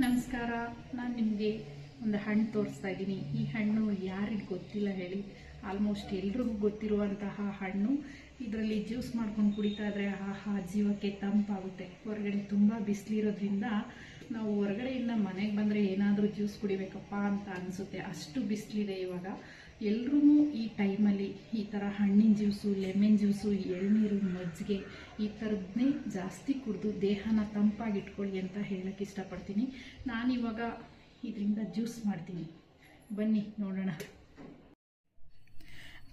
ನಮಸ್ಕಾರ. ನಾನು ನಿಮಗೆ ಒಂದು ಹಣ್ಣು ತೋರಿಸ್ತಾ ಇದ್ದೀನಿ. ಈ ಹಣ್ಣು ಯಾರಿಗೆ ಗೊತ್ತಿಲ್ಲ ಹೇಳಿ. ಆಲ್ಮೋಸ್ಟ್ ಎಲ್ರಿಗೂ ಗೊತ್ತಿರುವಂತಹ ಹಣ್ಣು. ಇದರಲ್ಲಿ ಜ್ಯೂಸ್ ಮಾಡ್ಕೊಂಡು ಕುಡಿತಾ ಇದ್ರೆ ಆಹಾ, ಜೀವಕ್ಕೆ ತಂಪಾಗುತ್ತೆ. ಹೊರಗಡೆ ತುಂಬ ಬಿಸಿಲಿರೋದ್ರಿಂದ ನಾವು ಹೊರಗಡೆಯಿಂದ ಮನೆಗೆ ಬಂದರೆ ಏನಾದರೂ ಜ್ಯೂಸ್ ಕುಡಿಬೇಕಪ್ಪ ಅಂತ ಅನಿಸುತ್ತೆ. ಅಷ್ಟು ಬಿಸಿಲಿದೆ ಇವಾಗ. ಎಲ್ರೂ ಈ ಟೈಮಲ್ಲಿ ಥರ ಹಣ್ಣಿನ ಜ್ಯೂಸು, ಲೆಮನ್ ಜ್ಯೂಸು, ಎಳ್ನೀರು, ಮಜ್ಜಿಗೆ, ಈ ಥರದ್ದನ್ನೇ ಜಾಸ್ತಿ ಕುಡಿದು ದೇಹನ ತಂಪಾಗಿಟ್ಕೊಳ್ಳಿ ಅಂತ ಹೇಳೋಕ್ಕೆ ಇಷ್ಟಪಡ್ತೀನಿ. ನಾನಿವಾಗ ಇದರಿಂದ ಜ್ಯೂಸ್ ಮಾಡ್ತೀನಿ. ಬನ್ನಿ, ನೋಡೋಣ.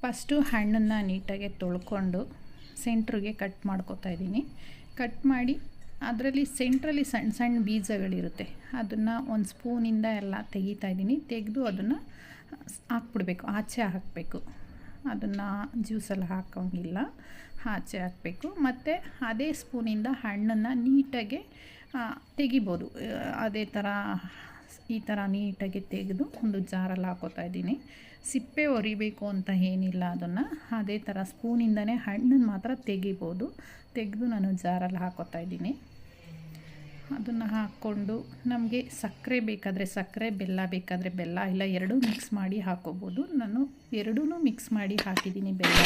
ಫಸ್ಟು ಹಣ್ಣನ್ನು ನೀಟಾಗಿ ತೊಳ್ಕೊಂಡು ಸೆಂಟ್ರಿಗೆ ಕಟ್ ಮಾಡ್ಕೊತಾ ಇದ್ದೀನಿ. ಕಟ್ ಮಾಡಿ ಅದರಲ್ಲಿ ಸೆಂಟ್ರಲ್ಲಿ ಸಣ್ಣ ಸಣ್ಣ ಬೀಜಗಳಿರುತ್ತೆ. ಅದನ್ನು ಒಂದು ಸ್ಪೂನಿಂದ ಎಲ್ಲ ತೆಗಿತಾ ಇದ್ದೀನಿ. ತೆಗೆದು ಅದನ್ನು ಹಾಕ್ಬಿಡ್ಬೇಕು, ಆಚೆ ಹಾಕಬೇಕು. ಅದನ್ನು ಜ್ಯೂಸಲ್ಲಿ ಹಾಕೋಂಗಿಲ್ಲ. ಆಚೆ ಹಾಕಬೇಕು. ಮತ್ತು ಅದೇ ಸ್ಪೂನಿಂದ ಹಣ್ಣನ್ನು ನೀಟಾಗಿ ತೆಗಿಬೋದು. ಅದೇ ಥರ ಈ ಥರ ನೀಟಾಗಿ ತೆಗೆದು ಒಂದು ಜಾರಲ್ಲಿ ಹಾಕೋತಾ ಇದ್ದೀನಿ. ಸಿಪ್ಪೆ ಒರಿಬೇಕು ಅಂತ ಏನಿಲ್ಲ ಅದನ್ನು. ಅದೇ ಥರ ಸ್ಪೂನಿಂದನೇ ಹಣ್ಣನ್ನು ಮಾತ್ರ ತೆಗಿಬೋದು. ತೆಗೆದು ನಾನು ಜಾರಲ್ಲಿ ಹಾಕೋತಾ ಇದ್ದೀನಿ. ಅದನ್ನು ಹಾಕ್ಕೊಂಡು ನಮಗೆ ಸಕ್ಕರೆ ಬೇಕಾದರೆ ಸಕ್ಕರೆ, ಬೆಲ್ಲ ಬೇಕಾದರೆ ಬೆಲ್ಲ, ಇಲ್ಲ ಎರಡೂ ಮಿಕ್ಸ್ ಮಾಡಿ ಹಾಕೋಬೋದು. ನಾನು ಎರಡೂ ಮಿಕ್ಸ್ ಮಾಡಿ ಹಾಕಿದ್ದೀನಿ ಬೆಲ್ಲ.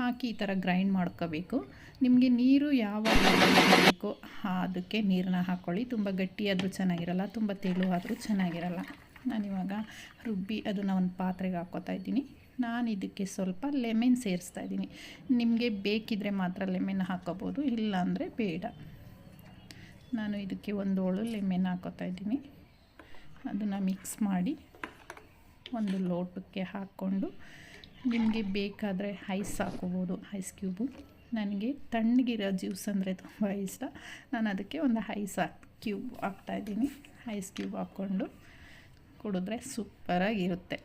ಹಾಕಿ ಈ ಥರ ಗ್ರೈಂಡ್ ಮಾಡ್ಕೋಬೇಕು. ನಿಮಗೆ ನೀರು ಯಾವ ಬೇಕೋ ಅದಕ್ಕೆ ನೀರನ್ನ ಹಾಕ್ಕೊಳ್ಳಿ ತುಂಬ ಗಟ್ಟಿಯಾದರೂ ಚೆನ್ನಾಗಿರಲ್ಲ, ತುಂಬ ತೆಳು ಆದರೂ ಚೆನ್ನಾಗಿರಲ್ಲ. ನಾನಿವಾಗ ರುಬ್ಬಿ ಅದನ್ನು ಒಂದು ಪಾತ್ರೆಗೆ ಹಾಕ್ಕೋತಾ ಇದ್ದೀನಿ. ನಾನು ಇದಕ್ಕೆ ಸ್ವಲ್ಪ ಲೆಮೆನ್ ಸೇರಿಸ್ತಾ ಇದ್ದೀನಿ. ನಿಮಗೆ ಬೇಕಿದ್ರೆ ಮಾತ್ರ ಲೆಮೆನ್ ಹಾಕೋಬೋದು, ಇಲ್ಲಾಂದರೆ ಬೇಡ. ನಾನು ಇದಕ್ಕೆ ಒಂದು ಓಳು ಲೆಮೆನ್ ಹಾಕೋತಾ ಇದ್ದೀನಿ. ಅದನ್ನು ಮಿಕ್ಸ್ ಮಾಡಿ ಒಂದು ಲೋಟಕ್ಕೆ ಹಾಕ್ಕೊಂಡು ನಿಮಗೆ ಬೇಕಾದರೆ ಐಸ್ ಹಾಕೋಬೋದು ಐಸ್ ಕ್ಯೂಬು ನನಗೆ ತಣ್ಣಗಿರೋ ಜ್ಯೂಸ್ ಅಂದರೆ ತುಂಬ ಇಷ್ಟ. ನಾನು ಅದಕ್ಕೆ ಒಂದು ಐಸ್ ಕ್ಯೂಬ್ ಹಾಕ್ತಾಯಿದ್ದೀನಿ ಐಸ್ ಕ್ಯೂಬ್ ಹಾಕ್ಕೊಂಡು ಕುಡಿದ್ರೆ ಸೂಪರಾಗಿರುತ್ತೆ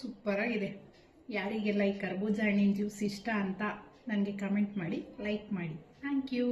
ಸೂಪರಾಗಿದೆ. ಯಾರಿಗೆಲ್ಲ ಈ ಕರ್ಬೂಜ ಹಣ್ಣಿನ ಜ್ಯೂಸ್ ಇಷ್ಟ ಅಂತ ನನಗೆ ಕಮೆಂಟ್ ಮಾಡಿ ಲೈಕ್ ಮಾಡಿ. Thank you